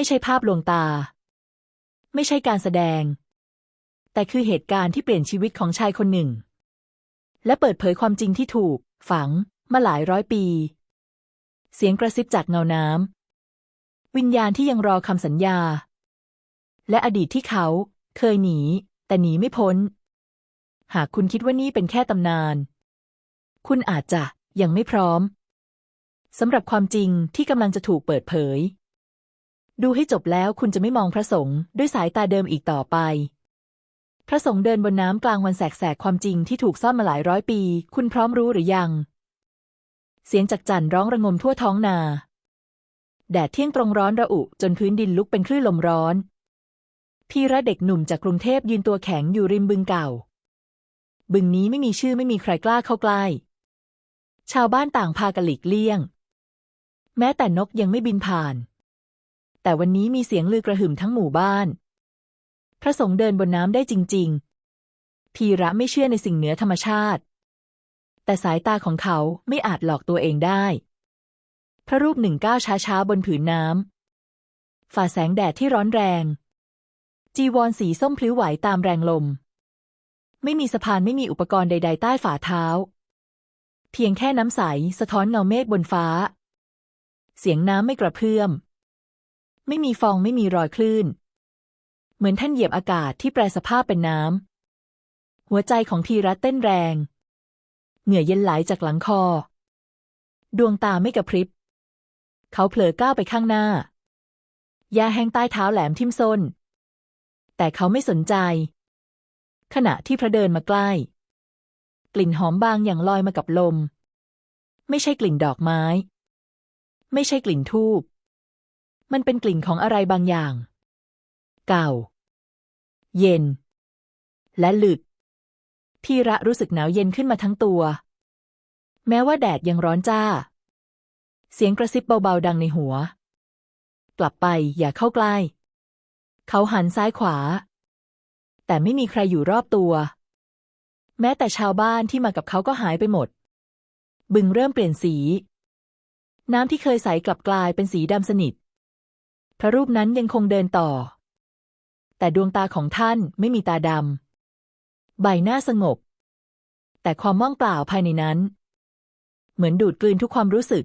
ไม่ใช่ภาพลวงตา ไม่ใช่การแสดง แต่คือเหตุการณ์ที่เปลี่ยนชีวิตของชายคนหนึ่ง และเปิดเผยความจริงที่ถูก ฝัง มาหลายร้อยปี เสียงกระซิบจากเงาน้ำวิญญาณที่ยังรอคำสัญญา และอดีตที่เขาเคยหนี แต่หนีไม่พ้น หากคุณคิดว่านี่เป็นแค่ตำนาน คุณอาจจะยังไม่พร้อมสำหรับความจริงที่กำลังจะถูกเปิดเผย ดูให้จบแล้วคุณจะไม่มองพระสงฆ์ด้วยสายตาเดิมอีกต่อไป พระสงฆ์เดินบนน้ำกลางวันแสกๆความจริงที่ถูกซ่อนมาหลายร้อยปี คุณพร้อมรู้หรือยัง เสียงจากจั่นร้องระงมทั่วท้องนา แดดเที่ยงตรงร้อนระอุจนพื้นดินลุกเป็นคลื่นลมร้อน พี่ระเด็กหนุ่มจากกรุงเทพยืนตัวแข็งอยู่ริมบึงเก่า บึงนี้ไม่มีชื่อไม่มีใครกล้าเข้าใกล้ ชาวบ้านต่างพากันหลีกเลี่ยง แม้แต่นกยังไม่บินผ่าน แต่วันนี้มีเสียงลือกระหึ่มทั้งหมู่บ้าน พระสงฆ์เดินบนน้ำได้จริง ๆ พีระไม่เชื่อในสิ่งเหนือธรรมชาติ แต่สายตาของเขาไม่อาจหลอกตัวเองได้ พระรูปหนึ่งก้าวช้าๆ บนผืนน้ำฝ่าแสงแดดที่ร้อนแรง จีวรสีส้มพลิ้วไหวตามแรงลม ไม่มีสะพานไม่มีอุปกรณ์ใด ๆ ใต้ฝ่าเท้า เพียงแค่น้ำใสสะท้อนเงาเมฆบนฟ้า เสียงน้ำไม่กระเพื่อม ไม่มีฟองไม่มีรอยคลื่น เหมือนท่านเหยียบอากาศที่แปรสภาพเป็นน้ำ หัวใจของทีรัตเต้นแรง เหงื่อเย็นไหลจากหลังคอ ดวงตาไม่กระพริบ เขาเผลอก้าวไปข้างหน้ายาแห้งใต้เท้าแหลมทิ่มส้น แต่เขาไม่สนใจ ขณะที่พระเดินมาใกล้ กลิ่นหอมบางอย่างลอยมากับลม ไม่ใช่กลิ่นดอกไม้ ไม่ใช่กลิ่นทูบ มันเป็นกลิ่นของอะไรบางอย่าง เก่า เย็น และลึกพี่ระรู้สึกหนาวเย็นขึ้นมาทั้งตัว แม้ว่าแดดยังร้อนจ้า เสียงกระซิบเบาๆดังในหัว กลับไปอย่าเข้าใกล้ เขาหันซ้ายขวา แต่ไม่มีใครอยู่รอบตัว แม้แต่ชาวบ้านที่มากับเขาก็หายไปหมด บึงเริ่มเปลี่ยนสี น้ำที่เคยใสกลับกลายเป็นสีดำสนิท พระรูปนั้นยังคงเดินต่อ แต่ดวงตาของท่านไม่มีตาดำ ใบหน้าสงบ แต่ความว่างเปล่าภายในนั้น เหมือนดูดกลืนทุกความรู้สึก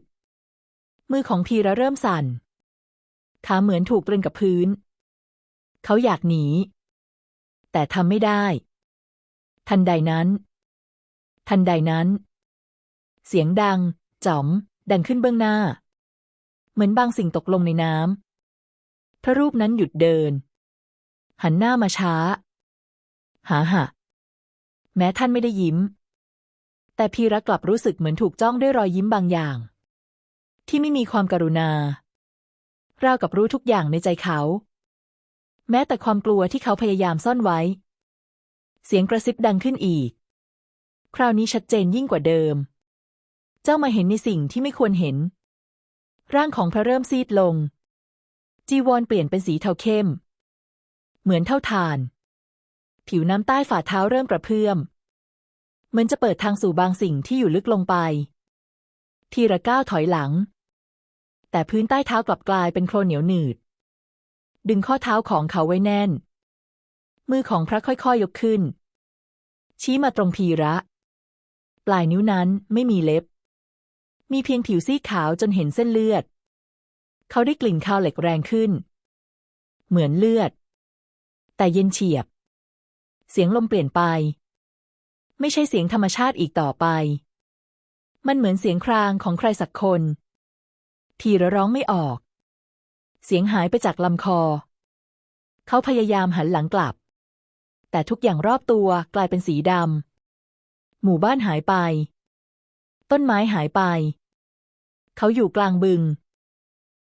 มือของพีระเริ่มสั่น ขาเหมือนถูกตรึงกับพื้น เขาอยากหนี แต่ทำไม่ได้ ทันใดนั้น ทันใดนั้น เสียงดังจ๋อม ดังขึ้นเบื้องหน้า เหมือนบางสิ่งตกลงในน้ำ พระรูปนั้นหยุดเดิน หันหน้ามาช้า หาหะแม้ท่านไม่ได้ยิ้ม แต่พีระกลับรู้สึกเหมือนถูกจ้องด้วยรอยยิ้มบางอย่าง ที่ไม่มีความกรุณาราวกับรู้ทุกอย่างในใจเขา แม้แต่ความกลัวที่เขาพยายามซ่อนไว้ เสียงกระซิบดังขึ้นอีก คราวนี้ชัดเจนยิ่งกว่าเดิม เจ้ามาเห็นในสิ่งที่ไม่ควรเห็น ร่างของพระเริ่มซีดลง จีวรเปลี่ยนเป็นสีเทาเข้ม เหมือนเท่าทาน ผิวน้ำใต้ฝ่าเท้าเริ่มกระเพื่อม เหมือนจะเปิดทางสู่บางสิ่งที่อยู่ลึกลงไป ทีละก้าวถอยหลัง แต่พื้นใต้เท้ากลับกลายเป็นโคลนเหนียวหนืด ดึงข้อเท้าของเขาไว้แน่น มือของพระค่อยๆยยกขึ้น ชี้มาตรงพีระ ปลายนิ้วนั้นไม่มีเล็บ มีเพียงผิวซีขาวจนเห็นเส้นเลือด เขาได้กลิ่นคาวเหล็กแรงขึ้น เหมือนเลือด แต่เย็นเฉียบ เสียงลมเปลี่ยนไป ไม่ใช่เสียงธรรมชาติอีกต่อไป มันเหมือนเสียงครางของใครสักคน ทีระร้องไม่ออก เสียงหายไปจากลำคอ เขาพยายามหันหลังกลับ แต่ทุกอย่างรอบตัวกลายเป็นสีดำหมู่บ้านหายไป ต้นไม้หายไป เขาอยู่กลางบึง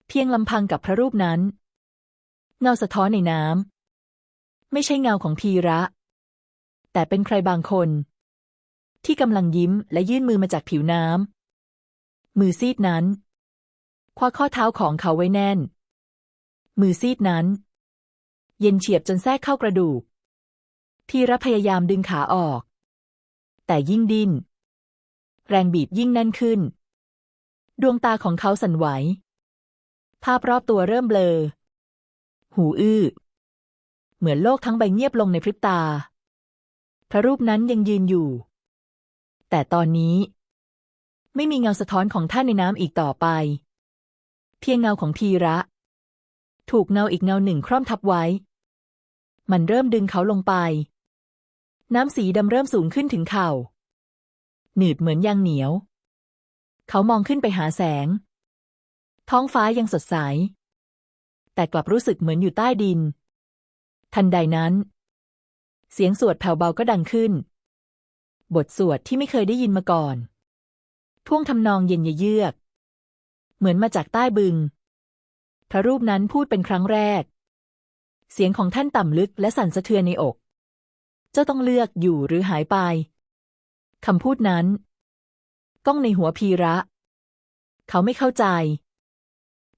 เพียงลำพังกับพระรูปนั้น เงาสะท้อนในน้ำไม่ใช่เงาของพีระ แต่เป็นใครบางคน ที่กำลังยิ้มและยื่นมือมาจากผิวน้ำมือซีดนั้น คว้าข้อเท้าของเขาไว้แน่น มือซีดนั้น เย็นเฉียบจนแทรกเข้ากระดูกพีระพยายามดึงขาออก แต่ยิ่งดิ้น แรงบีบยิ่งแน่นขึ้น ดวงตาของเขาสั่นไหว ภาพรอบตัวเริ่มเบลอ หูอื้อ เหมือนโลกทั้งใบเงียบลงในพริบตา พระรูปนั้นยังยืนอยู่ แต่ตอนนี้ ไม่มีเงาสะท้อนของท่านในน้ำอีกต่อไป เพียงเงาของทีระ ถูกเงาอีกเงาหนึ่งคร่อมทับไว้ มันเริ่มดึงเขาลงไป น้ำสีดำเริ่มสูงขึ้นถึงเข่า หนืดเหมือนยางเหนียว เขามองขึ้นไปหาแสง ท้องฟ้ายังสดใส แต่กลับรู้สึกเหมือนอยู่ใต้ดิน ทันใดนั้น เสียงสวดแผ่วเบาก็ดังขึ้น บทสวดที่ไม่เคยได้ยินมาก่อน ท่วงทำนองเย็นเยือก เหมือนมาจากใต้บึง พระรูปนั้นพูดเป็นครั้งแรก เสียงของท่านต่ำลึกและสั่นสะเทือนในอก เจ้าต้องเลือกอยู่หรือหายไปคำพูดนั้น ก้องในหัวพีระ เขาไม่เข้าใจ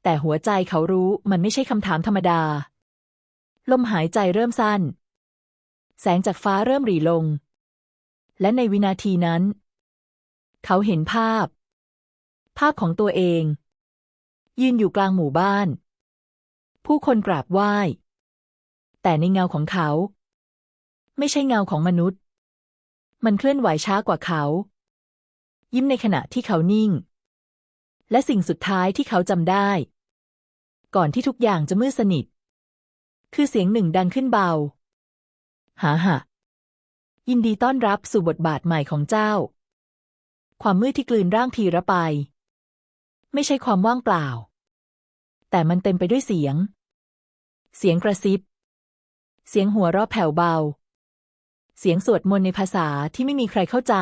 แต่หัวใจเขารู้มันไม่ใช่คำถามธรรมดา ลมหายใจเริ่มสั้น แสงจากฟ้าเริ่มหรี่ลง และในวินาทีนั้น เขาเห็นภาพ ภาพของตัวเอง ยืนอยู่กลางหมู่บ้าน ผู้คนกราบไหว้ แต่ในเงาของเขา ไม่ใช่เงาของมนุษย์ มันเคลื่อนไหวช้ากว่าเขา ยิ้มในขณะที่เขานิ่งและสิ่งสุดท้ายที่เขาจำได้ ก่อนที่ทุกอย่างจะมืดสนิท คือเสียงหนึ่งดังขึ้นเบา หาหะยินดีต้อนรับสู่บทบาทใหม่ของเจ้า ความมืดที่กลืนร่างพีระไป ไม่ใช่ความว่างเปล่า แต่มันเต็มไปด้วยเสียง เสียงกระซิบ เสียงหัวเราะแผ่วเบา เสียงสวดมนต์ในภาษาที่ไม่มีใครเข้าใจ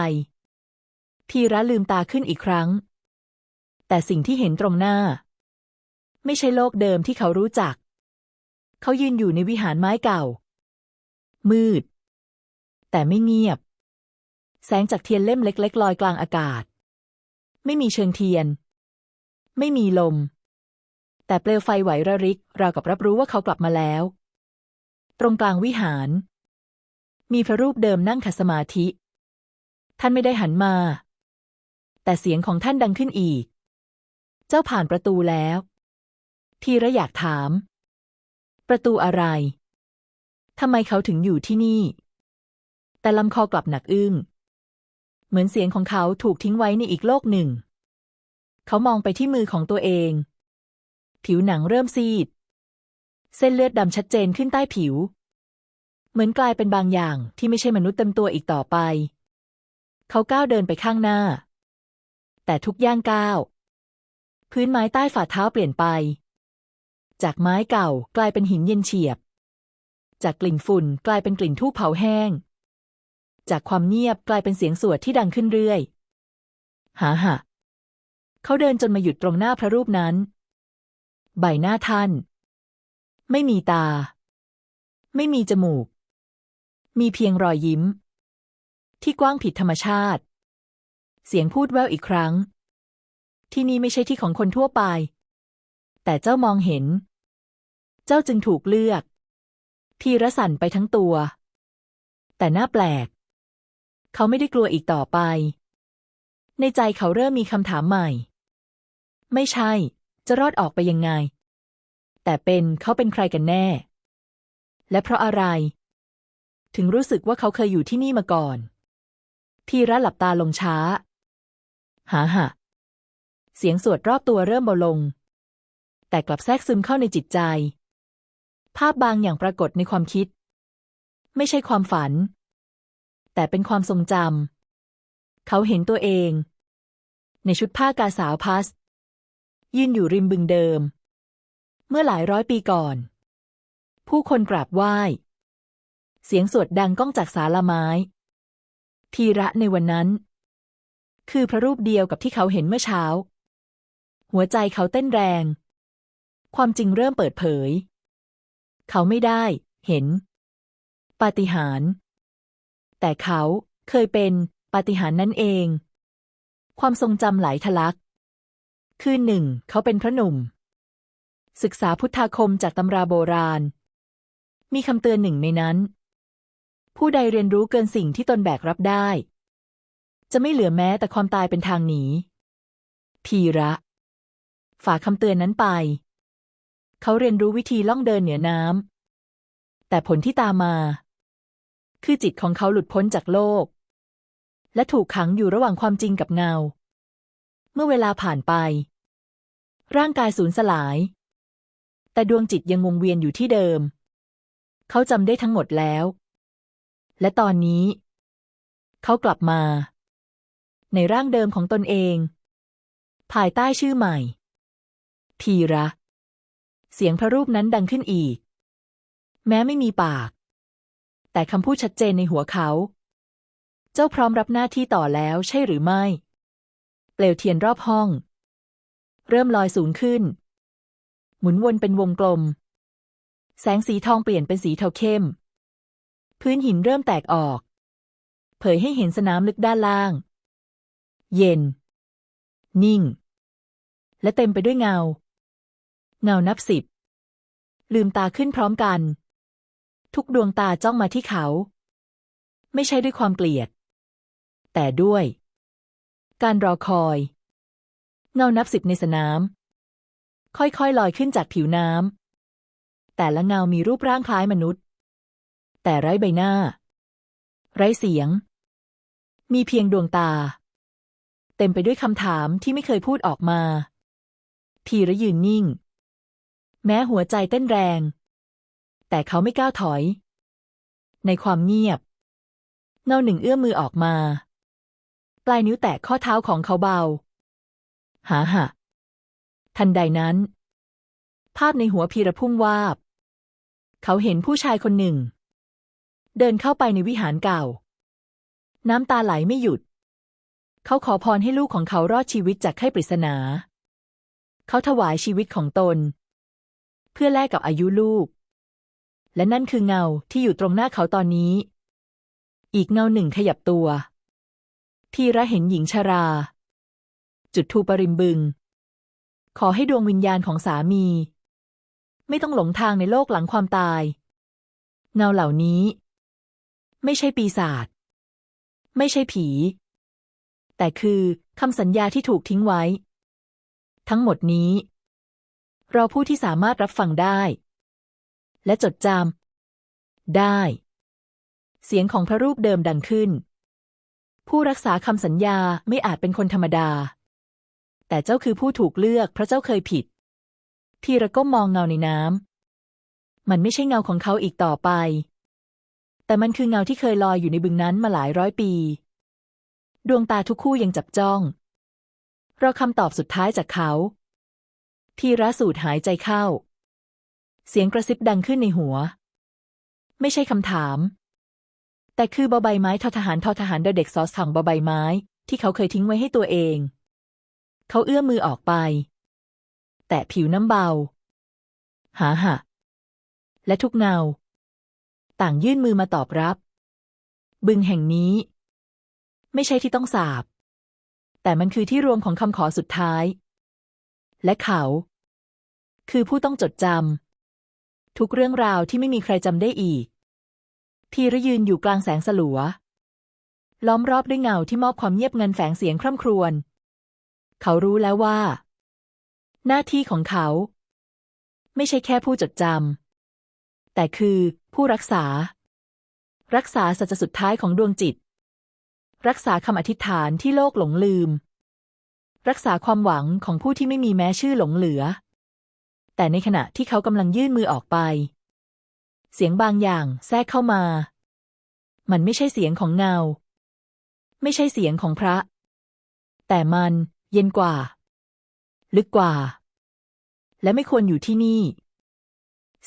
พีระลืมตาขึ้นอีกครั้ง แต่สิ่งที่เห็นตรงหน้า ไม่ใช่โลกเดิมที่เขารู้จัก เขายืนอยู่ในวิหารไม้เก่า มืด แต่ไม่เงียบ แสงจากเทียนเล่มเล็ก ๆ ลอยกลางอากาศ ไม่มีเชิงเทียน ไม่มีลม แต่เปลวไฟไหวระริก ราวกับรับรู้ว่าเขากลับมาแล้ว ตรงกลางวิหาร มีพระรูปเดิมนั่งขัดสมาธิ ท่านไม่ได้หันมา แต่เสียงของท่านดังขึ้นอีก เจ้าผ่านประตูแล้ว ทีระอยากถาม ประตูอะไร ทำไมเขาถึงอยู่ที่นี่ แต่ลำคอกลับหนักอึ้ง เหมือนเสียงของเขาถูกทิ้งไว้ในอีกโลกหนึ่ง เขามองไปที่มือของตัวเอง ผิวหนังเริ่มซีด เส้นเลือดดำชัดเจนขึ้นใต้ผิว เหมือนกลายเป็นบางอย่างที่ไม่ใช่มนุษย์เต็มตัวอีกต่อไป เขาก้าวเดินไปข้างหน้า แต่ทุกย่างก้าวพื้นไม้ใต้ฝ่าเท้าเปลี่ยนไป จากไม้เก่ากลายเป็นหินเย็นเฉียบ จากกลิ่นฝุ่นกลายเป็นกลิ่นทูบเผาแห้ง จากความเงียบกลายเป็นเสียงสวดที่ดังขึ้นเรื่อย หาหะเขาเดินจนมาหยุดตรงหน้าพระรูปนั้น ใบหน้าท่าน ไม่มีตา ไม่มีจมูก มีเพียงรอยยิ้ม ที่กว้างผิดธรรมชาติ เสียงพูดแว่วอีกครั้ง ที่นี่ไม่ใช่ที่ของคนทั่วไป แต่เจ้ามองเห็น เจ้าจึงถูกเลือก พีระสันไปทั้งตัว แต่น่าแปลก เขาไม่ได้กลัวอีกต่อไป ในใจเขาเริ่มมีคำถามใหม่ ไม่ใช่ จะรอดออกไปยังไง แต่เป็นเขาเป็นใครกันแน่ และเพราะอะไร ถึงรู้สึกว่าเขาเคยอยู่ที่นี่มาก่อน พีระหลับตาลงช้าหาหะเสียงสวดรอบตัวเริ่มเบาลง แต่กลับแทรกซึมเข้าในจิตใจ ภาพบางอย่างปรากฏในความคิด ไม่ใช่ความฝัน แต่เป็นความทรงจำเขาเห็นตัวเอง ในชุดผ้ากาสาวพัส ยืนอยู่ริมบึงเดิม เมื่อหลายร้อยปีก่อน ผู้คนกราบไหว้ เสียงสวดดังก้องจากศาลาไม้ ทีระในวันนั้น คือพระรูปเดียวกับที่เขาเห็นเมื่อเช้า หัวใจเขาเต้นแรง ความจริงเริ่มเปิดเผย เขาไม่ได้ เห็น ปาฏิหาริย์แต่เขาเคยเป็นปาฏิหาริย์นั่นเอง ความทรงจำไหลทะลัก คืนหนึ่ง เขาเป็นพระหนุ่ม ศึกษาพุทธาคมจากตำราโบราณ มีคำเตือนหนึ่งในนั้น ผู้ใดเรียนรู้เกินสิ่งที่ตนแบกรับได้ จะไม่เหลือแม้แต่ความตายเป็นทางหนีพีระ ฝากคำเตือนนั้นไป เขาเรียนรู้วิธีล่องเดินเหนือน้ำ แต่ผลที่ตามมา คือจิตของเขาหลุดพ้นจากโลก และถูกขังอยู่ระหว่างความจริงกับเงา เมื่อเวลาผ่านไป ร่างกายสูญสลาย แต่ดวงจิตยังวงเวียนอยู่ที่เดิม เขาจำได้ทั้งหมดแล้ว และตอนนี้ เขากลับมา ในร่างเดิมของตนเอง ภายใต้ชื่อใหม่ พีระ เสียงพระรูปนั้นดังขึ้นอีก แม้ไม่มีปาก แต่คำพูดชัดเจนในหัวเขา เจ้าพร้อมรับหน้าที่ต่อแล้วใช่หรือไม่ เปลวเทียนรอบห้อง เริ่มลอยสูงขึ้น หมุนวนเป็นวงกลม แสงสีทองเปลี่ยนเป็นสีเทาเข้ม พื้นหินเริ่มแตกออก เผยให้เห็นสนามลึกด้านล่าง เย็น นิ่ง และเต็มไปด้วยเงา เงานับสิบ ลืมตาขึ้นพร้อมกัน ทุกดวงตาจ้องมาที่เขา ไม่ใช่ด้วยความเกลียด แต่ด้วย การรอคอย เงานับสิบในสนาม ค่อยๆลอยขึ้นจากผิวน้ำแต่ละเงามีรูปร่างคล้ายมนุษย์ แต่ไร้ใบหน้า ไร้เสียง มีเพียงดวงตา เต็มไปด้วยคำถามที่ไม่เคยพูดออกมาพีระยืนนิ่ง แม้หัวใจเต้นแรง แต่เขาไม่ก้าวถอย ในความเงียบ เงาหนึ่งเอื้อมมือออกมา ปลายนิ้วแตะข้อเท้าของเขาเบา หาหะทันใดนั้น ภาพในหัวพีระพุ่งวาบ เขาเห็นผู้ชายคนหนึ่ง เดินเข้าไปในวิหารเก่า น้ำตาไหลไม่หยุด เขาขอพรให้ลูกของเขารอดชีวิตจากไข้ปริศนา เขาถวายชีวิตของตน เพื่อแลกกับอายุลูก และนั่นคือเงาที่อยู่ตรงหน้าเขาตอนนี้ อีกเงาหนึ่งขยับตัวพีระเห็นหญิงชรา จุดทูปริมบึง ขอให้ดวงวิญญาณของสามี ไม่ต้องหลงทางในโลกหลังความตาย เงาเหล่านี้ ไม่ใช่ปีศาจไม่ใช่ผี แต่คือคำสัญญาที่ถูกทิ้งไว้ ทั้งหมดนี้ เราผู้ที่สามารถรับฟังได้ และจดจำได้ เสียงของพระรูปเดิมดังขึ้น ผู้รักษาคำสัญญาไม่อาจเป็นคนธรรมดา แต่เจ้าคือผู้ถูกเลือกเพราะเจ้าเคยผิด พีระก้มมองเงาในน้ำมันไม่ใช่เงาของเขาอีกต่อไป แต่มันคือเงาที่เคยลอยอยู่ในบึงนั้นมาหลายร้อยปี ดวงตาทุกคู่ยังจับจ้องรอคำตอบสุดท้ายจากเขา พีระสูดหายใจเข้า เสียงกระซิบดังขึ้นในหัว ไม่ใช่คำถาม แต่คือบอใบไม้ทอทหารทอทหารเด็กซอสถังบอใบไม้ ที่เขาเคยทิ้งไว้ให้ตัวเอง เขาเอื้อมมือออกไป แต่ผิวน้ำเบา หาหะและทุกเงา ต่างยื่นมือมาตอบรับ บึงแห่งนี้ ไม่ใช่ที่ต้องสาบ แต่มันคือที่รวมของคำขอสุดท้าย และเขา คือผู้ต้องจดจำทุกเรื่องราวที่ไม่มีใครจำได้อีก พีระยืนอยู่กลางแสงสลัว ล้อมรอบด้วยเงาที่มอบความเงียบงันแฝงเสียงคร่ำครวญ เขารู้แล้วว่า หน้าที่ของเขา ไม่ใช่แค่ผู้จดจำแต่คือผู้รักษา รักษาสัจสุดท้ายของดวงจิต รักษาคำอธิษฐานที่โลกหลงลืม รักษาความหวังของผู้ที่ไม่มีแม้ชื่อหลงเหลือ แต่ในขณะที่เขากำลังยื่นมือออกไป เสียงบางอย่างแทรกเข้ามา มันไม่ใช่เสียงของเงา ไม่ใช่เสียงของพระ แต่มันเย็นกว่า ลึกกว่า และไม่ควรอยู่ที่นี่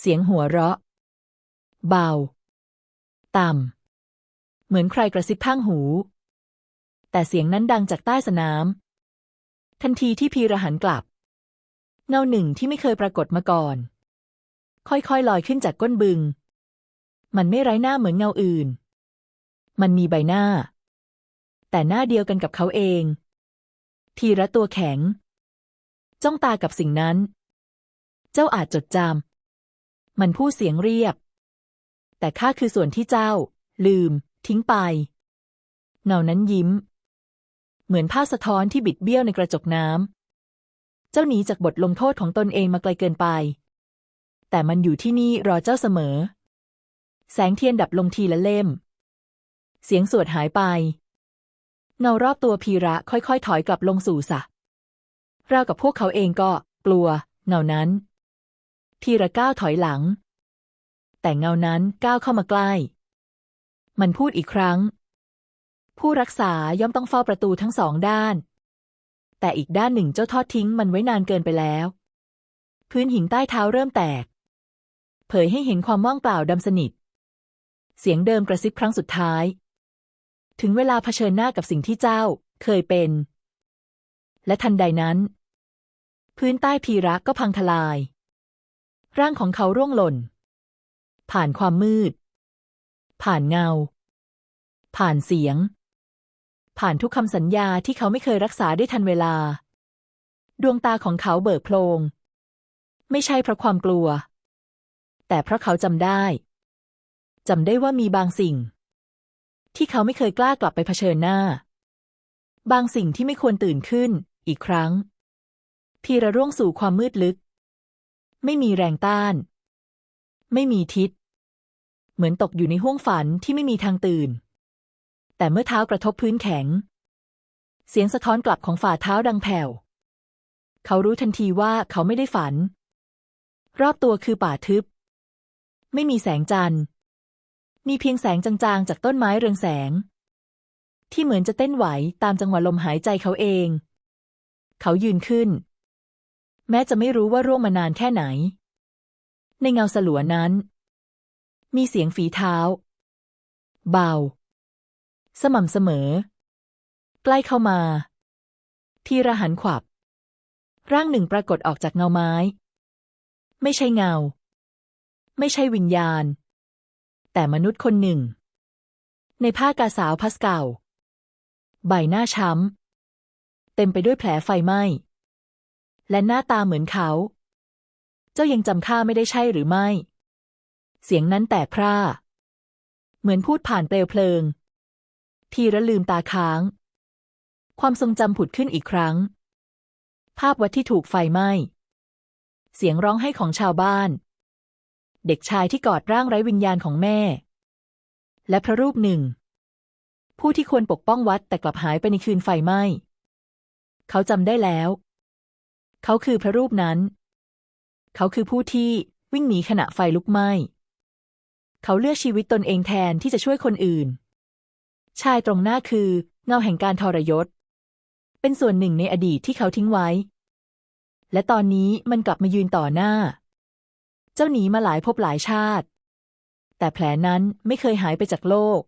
เสียงหัวเราะ เบา ต่ำ เหมือนใครกระซิบข้างหู แต่เสียงนั้นดังจากใต้สนาม ทันทีที่พีระหันกลับ เงาหนึ่งที่ไม่เคยปรากฏมาก่อน ค่อยๆลอยขึ้นจากก้นบึง มันไม่ไร้หน้าเหมือนเงาอื่น มันมีใบหน้า แต่หน้าเดียวกันกับเขาเองทีระตัวแข็ง จ้องตากับสิ่งนั้น เจ้าอาจจดจำมันพูดเสียงเรียบ แต่ข้าคือส่วนที่เจ้า ลืม ทิ้งไปเงานั้นยิ้ม เหมือนภาพสะท้อนที่บิดเบี้ยวในกระจกน้ำ เจ้าหนีจากบทลงโทษของตนเองมาไกลเกินไป แต่มันอยู่ที่นี่รอเจ้าเสมอ แสงเทียนดับลงทีละเล่ม เสียงสวดหายไป เงารอบตัวพีระค่อยๆ ถอยกลับลงสู่สระราวกับพวกเขาเองก็กลัวเงานั้น พีระก้าวถอยหลัง แต่เงานั้นก้าวเข้ามาใกล้ มันพูดอีกครั้ง ผู้รักษาย่อมต้องเฝ้าประตูทั้งสองด้าน แต่อีกด้านหนึ่งเจ้าทอดทิ้งมันไว้นานเกินไปแล้ว พื้นหินใต้เท้าเริ่มแตก เผยให้เห็นความว่างเปล่าดำสนิท เสียงเดิมกระซิบครั้งสุดท้าย ถึงเวลาเผชิญหน้ากับสิ่งที่เจ้าเคยเป็น และทันใดนั้น พื้นใต้พีระก็พังทลาย ร่างของเขาร่วงหล่น ผ่านความมืด ผ่านเงา ผ่านเสียง ผ่านทุกคำสัญญาที่เขาไม่เคยรักษาได้ทันเวลา ดวงตาของเขาเบิกโพลง ไม่ใช่เพราะความกลัว แต่เพราะเขาจำได้จำได้ว่ามีบางสิ่ง ที่เขาไม่เคยกล้ากลับไปเผชิญหน้า บางสิ่งที่ไม่ควรตื่นขึ้นอีกครั้ง พีระร่วงสู่ความมืดลึก ไม่มีแรงต้าน ไม่มีทิศ เหมือนตกอยู่ในห้วงฝันที่ไม่มีทางตื่น แต่เมื่อเท้ากระทบพื้นแข็ง เสียงสะท้อนกลับของฝ่าเท้าดังแผ่ว เขารู้ทันทีว่าเขาไม่ได้ฝัน รอบตัวคือป่าทึบ ไม่มีแสงจันทร์ มีเพียงแสงจางๆ จากต้นไม้เรืองแสง ที่เหมือนจะเต้นไหวตามจังหวะลมหายใจเขาเอง เขายืนขึ้น แม้จะไม่รู้ว่าร่วงมานานแค่ไหน ในเงาสลัวนั้น มีเสียงฝีเท้า เบา สม่ำเสมอ ใกล้เข้ามา ทีระหันขวับ ร่างหนึ่งปรากฏออกจากเงาไม้ ไม่ใช่เงา ไม่ใช่วิญญาณ แต่มนุษย์คนหนึ่ง ในผ้ากาสาวพัสเก่า ใบหน้าช้ำ เต็มไปด้วยแผลไฟไหม้ และหน้าตาเหมือนเขา เจ้ายังจำข้าไม่ได้ใช่หรือไม่ เสียงนั้นแตกพร่า เหมือนพูดผ่านเปลวเพลิง ทีระลืมตาค้าง ความทรงจำผุดขึ้นอีกครั้ง ภาพวัดที่ถูกไฟไหม้ เสียงร้องไห้ของชาวบ้าน เด็กชายที่กอดร่างไร้วิญญาณของแม่ และพระรูปหนึ่ง ผู้ที่ควรปกป้องวัดแต่กลับหายไปในคืนไฟไหม้ เขาจำได้แล้ว เขาคือพระรูปนั้น เขาคือผู้ที่วิ่งหนีขณะไฟลุกไหม้ เขาเลือกชีวิตตนเองแทนที่จะช่วยคนอื่น ชายตรงหน้าคือ เงาแห่งการทรยศ เป็นส่วนหนึ่งในอดีตที่เขาทิ้งไว้ และตอนนี้มันกลับมายืนต่อหน้า เจ้าหนีมาหลายภพหลายชาติ แต่แผลนั้นไม่เคยหายไปจากโลก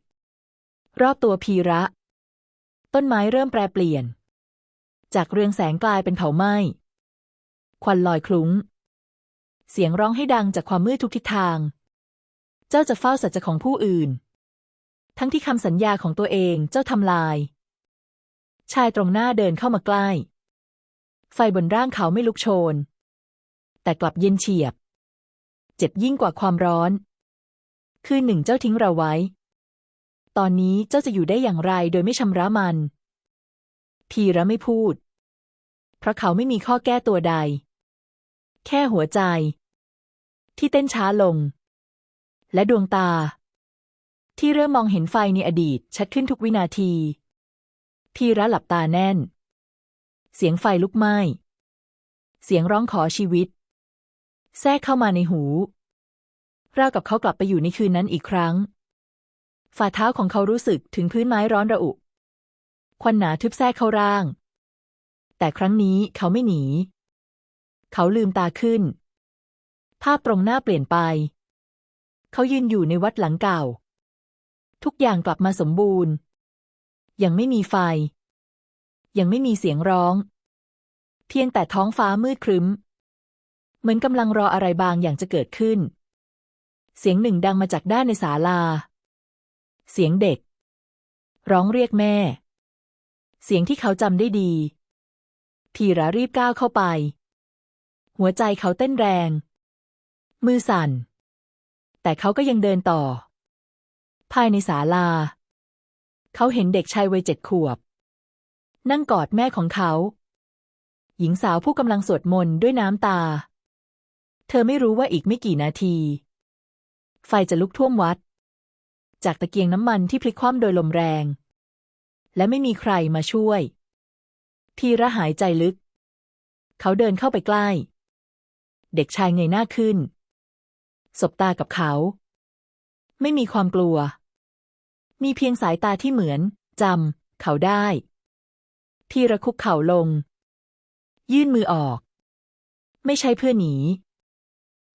รอบตัวพีระ ต้นไม้เริ่มแปรเปลี่ยน จากเรืองแสงกลายเป็นเผาไหม้ควันลอยคลุ้ง เสียงร้องให้ดังจากความมืดทุกทิศทาง เจ้าจะเฝ้าสัจจะของผู้อื่น ทั้งที่คำสัญญาของตัวเองเจ้าทำลาย ชายตรงหน้าเดินเข้ามาใกล้ ไฟบนร่างเขาไม่ลุกโชน แต่กลับเย็นเฉียบ เจ็บยิ่งกว่าความร้อน คืนหนึ่งเจ้าทิ้งเราไว้ ตอนนี้เจ้าจะอยู่ได้อย่างไรโดยไม่ชำระมัน พีระไม่พูด เพราะเขาไม่มีข้อแก้ตัวใด แค่หัวใจ ที่เต้นช้าลง และดวงตา ที่เริ่มมองเห็นไฟในอดีต ชัดขึ้นทุกวินาทีพีระหลับตาแน่น เสียงไฟลุกไหม้ เสียงร้องขอชีวิต แทรกเข้ามาในหูราวกับเขากลับไปอยู่ในคืนนั้นอีกครั้ง ฝ่าเท้าของเขารู้สึกถึงพื้นไม้ร้อนระอุ ควันหนาทึบแทรกเข้าร่าง แต่ครั้งนี้เขาไม่หนี เขาลืมตาขึ้น ภาพตรงหน้าเปลี่ยนไป เขายืนอยู่ในวัดหลังเก่า ทุกอย่างกลับมาสมบูรณ์ ยังไม่มีไฟ ยังไม่มีเสียงร้อง เพียงแต่ท้องฟ้ามืดครึ้ม เหมือนกำลังรออะไรบางอย่างจะเกิดขึ้น เสียงหนึ่งดังมาจากด้านในศาลา เสียงเด็ก ร้องเรียกแม่ เสียงที่เขาจำได้ดีพีระรีบก้าวเข้าไป หัวใจเขาเต้นแรง มือสั่น แต่เขาก็ยังเดินต่อ ภายในศาลา เขาเห็นเด็กชายวัยเจ็ดขวบ นั่งกอดแม่ของเขา หญิงสาวผู้กำลังสวดมนต์ด้วยน้ำตา เธอไม่รู้ว่าอีกไม่กี่นาที ไฟจะลุกท่วมวัด จากตะเกียงน้ำมันที่พลิกคว่ำโดยลมแรง และไม่มีใครมาช่วย พีระหายใจลึก เขาเดินเข้าไปใกล้ เด็กชายเงยหน้าขึ้น สบตากับเขา ไม่มีความกลัว มีเพียงสายตาที่เหมือนจำเขาได้พีระคุกเข่าลง ยื่นมือออก ไม่ใช่เพื่อหนี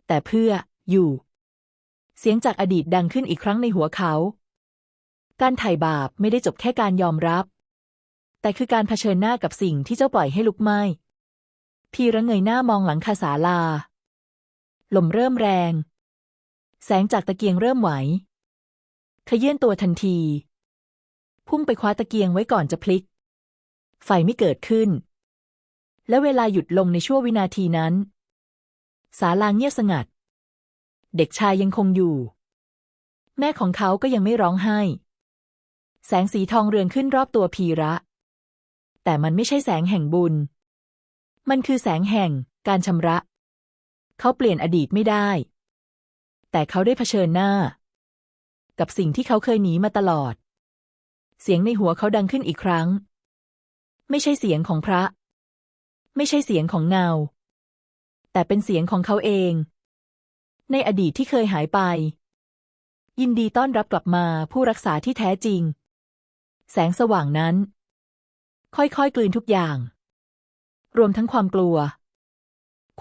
แต่เพื่ออยู่ เสียงจากอดีตดังขึ้นอีกครั้งในหัวเขา การไถ่บาปไม่ได้จบแค่การยอมรับ แต่คือการเผชิญหน้ากับสิ่งที่เจ้าปล่อยให้ลุกไหม้พีระเงยหน้ามองหลังคาศาลา ลมเริ่มแรง แสงจากตะเกียงเริ่มไหว ขยื่นตัวทันที พุ่งไปคว้าตะเกียงไว้ก่อนจะพลิก ไฟไม่เกิดขึ้น และเวลาหยุดลงในชั่ววินาทีนั้น ศาลาเงียบสงัด เด็กชายยังคงอยู่ แม่ของเขาก็ยังไม่ร้องไห้ แสงสีทองเรืองขึ้นรอบตัวพีระ แต่มันไม่ใช่แสงแห่งบุญ มันคือแสงแห่งการชำระ เขาเปลี่ยนอดีตไม่ได้ แต่เขาได้เผชิญหน้า กับสิ่งที่เขาเคยหนีมาตลอด เสียงในหัวเขาดังขึ้นอีกครั้ง ไม่ใช่เสียงของพระ ไม่ใช่เสียงของเงา แต่เป็นเสียงของเขาเอง ในอดีตที่เคยหายไป ยินดีต้อนรับกลับมาผู้รักษาที่แท้จริง แสงสว่างนั้น ค่อยๆ กลืนทุกอย่าง รวมทั้งความกลัว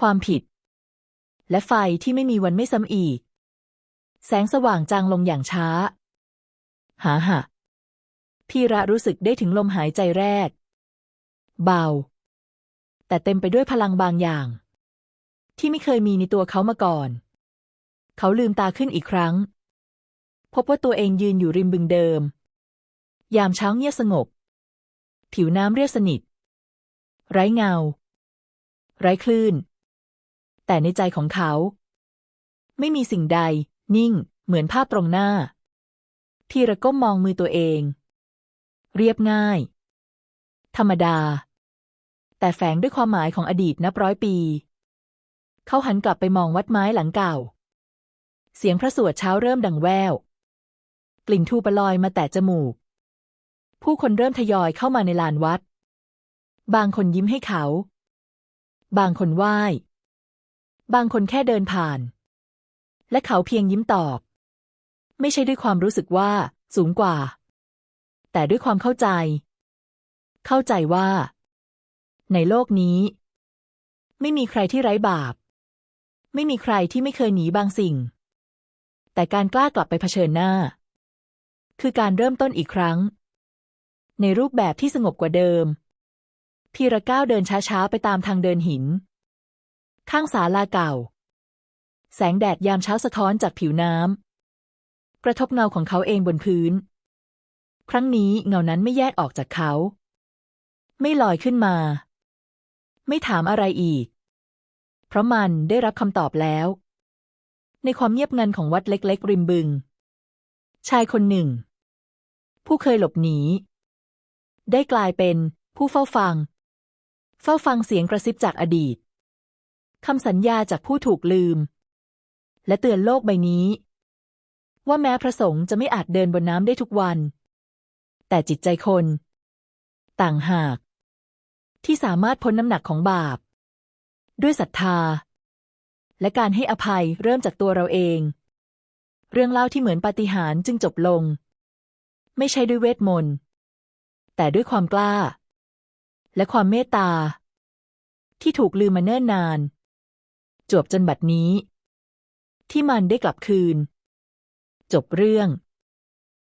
ความผิด และไฟที่ไม่มีวันไม่ซ้ำอีก แสงสว่างจางลงอย่างช้า หาหะพีระรู้สึกได้ถึงลมหายใจแรก เบา แต่เต็มไปด้วยพลังบางอย่าง ที่ไม่เคยมีในตัวเขามาก่อน เขาลืมตาขึ้นอีกครั้ง พบว่าตัวเองยืนอยู่ริมบึงเดิม ยามเช้าเงียบสงบ ผิวน้ำเรียบสนิท ไร้เงา ไร้คลื่น แต่ในใจของเขา ไม่มีสิ่งใด นิ่ง เหมือนภาพตรงหน้าพี่ระก้มมองมือตัวเอง เรียบง่าย ธรรมดา แต่แฝงด้วยความหมายของอดีตนับร้อยปี เขาหันกลับไปมองวัดไม้หลังเก่า เสียงพระสวดเช้าเริ่มดังแวว กลิ่นทูปลอยมาแต่จมูก ผู้คนเริ่มทยอยเข้ามาในลานวัด บางคนยิ้มให้เขา บางคนไหว้ บางคนแค่เดินผ่าน และเขาเพียงยิ้มตอบ ไม่ใช่ด้วยความรู้สึกว่า สูงกว่า แต่ด้วยความเข้าใจ เข้าใจว่า ในโลกนี้ ไม่มีใครที่ไร้บาป ไม่มีใครที่ไม่เคยหนีบางสิ่ง แต่การกล้ากลับไปเผชิญหน้า คือการเริ่มต้นอีกครั้ง ในรูปแบบที่สงบกว่าเดิมพีระก้าวเดินช้าๆ ไปตามทางเดินหิน ข้างศาลาเก่า แสงแดดยามเช้าสะท้อนจากผิวน้ำกระทบเงาของเขาเองบนพื้น ครั้งนี้เงานั้นไม่แยกออกจากเขา ไม่ลอยขึ้นมา ไม่ถามอะไรอีก เพราะมันได้รับคำตอบแล้ว ในความเงียบงันของวัดเล็กๆ ริมบึง ชายคนหนึ่ง ผู้เคยหลบหนี ได้กลายเป็นผู้เฝ้าฟัง เฝ้าฟังเสียงกระซิบจากอดีตคำสัญญาจากผู้ถูกลืม และเตือนโลกใบนี้ ว่าแม้พระสงฆ์จะไม่อาจเดินบนน้ำได้ทุกวัน แต่จิตใจคน ต่างหาก ที่สามารถพ้นน้ำหนักของบาป ด้วยศรัทธา และการให้อภัยเริ่มจากตัวเราเอง เรื่องเล่าที่เหมือนปาฏิหาริย์จึงจบลง ไม่ใช่ด้วยเวทมนต์แต่ด้วยความกล้า และความเมตตา ที่ถูกลืมมาเนิ่นนาน จวบจนบัดนี้ ที่มันได้กลับคืน จบเรื่อง